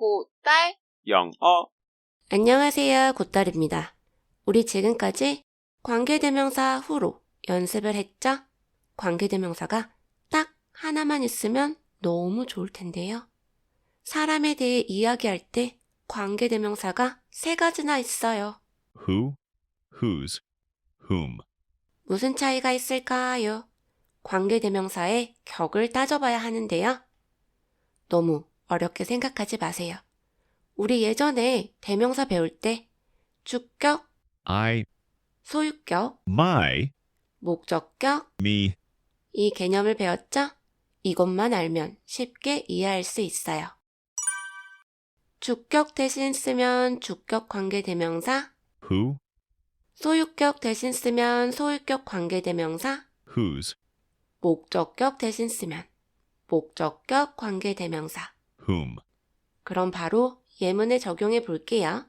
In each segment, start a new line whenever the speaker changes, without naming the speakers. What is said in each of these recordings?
고딸
영어
안녕하세요. 곧달입니다. 우리 지금까지 관계대명사 후로 연습을 했죠? 관계대명사가 딱 하나만 있으면 너무 좋을 텐데요. 사람에 대해 이야기할 때 관계대명사가 세 가지나 있어요.
Who, whose, whom.
무슨 차이가 있을까요? 관계대명사의 격을 따져봐야 하는데요. 너무 어렵게 생각하지 마세요. 우리 예전에 대명사 배울 때 주격,
I,
소유격,
my,
목적격
me,
이 개념을 배웠죠? 이것만 알면 쉽게 이해할 수 있어요. 주격 대신 쓰면 주격 관계 대명사,
who,
소유격 대신 쓰면 소유격 관계 대명사,
whose,
목적격 대신 쓰면 목적격 관계 대명사.
Whom.
그럼 바로 예문에 적용해 볼게요.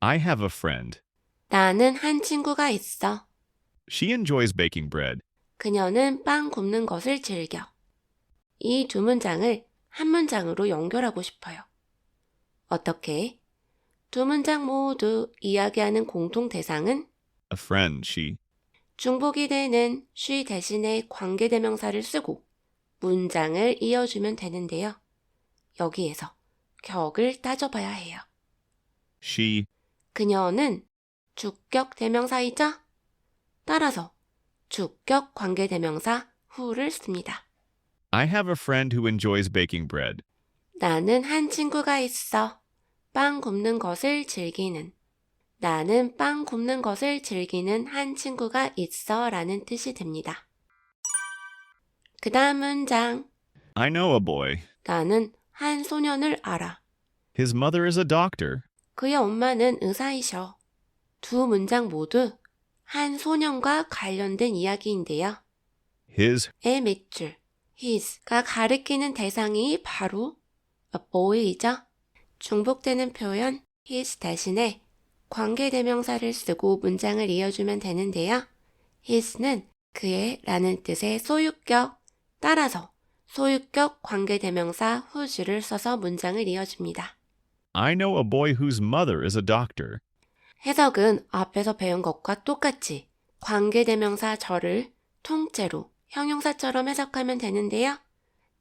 I have a friend.
나는 한 친구가 있어.
She enjoys baking bread.
그녀는 빵 굽는 것을 즐겨. 이 두 문장을 한 문장으로 연결하고 싶어요. 어떻게? 두 문장 모두 이야기하는 공통 대상은
A friend, she.
중복이 되는 she 대신에 관계대명사를 쓰고 문장을 이어주면 되는데요. 여기에서 격을 따져봐야 해요.
She,
그녀는 주격 대명사이죠? 따라서 주격 관계 대명사 who를 씁니다.
I have a friend who enjoys baking bread.
나는 한 친구가 있어. 빵 굽는 것을 즐기는. 나는 빵 굽는 것을 즐기는 한 친구가 있어 라는 뜻이 됩니다. 그 다음 문장.
I know a boy.
나는 한 소년을 알아.
His mother is a doctor.
그의 엄마는 의사이셔. 두 문장 모두 한 소년과 관련된 이야기인데요.
His,
의 밑줄, his가 가리키는 대상이 바로 a boy이죠. 중복되는 표현 his 대신에 관계대명사를 쓰고 문장을 이어주면 되는데요. his는 그의 라는 뜻의 소유격, 따라서 소유격 관계대명사 whose를 써서 문장을 이어줍니다.
I know a boy whose mother is a doctor.
해석은 앞에서 배운 것과 똑같이 관계대명사 저를 통째로 형용사처럼 해석하면 되는데요.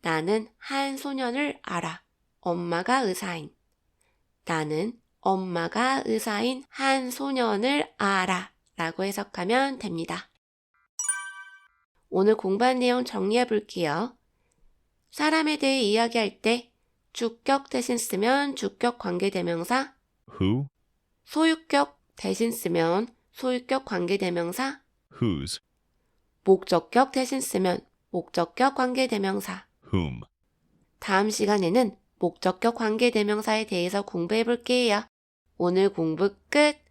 나는 한 소년을 알아. 엄마가 의사인. 나는 엄마가 의사인 한 소년을 알아. 라고 해석하면 됩니다. 오늘 공부한 내용 정리해 볼게요. 사람에 대해 이야기할 때 주격 대신 쓰면 주격 관계대명사,
Who,
소유격 대신 쓰면 소유격 관계대명사,
whose,
목적격 대신 쓰면 목적격 관계대명사.
whom.
다음 시간에는 목적격 관계대명사에 대해서 공부해 볼게요. 오늘 공부 끝!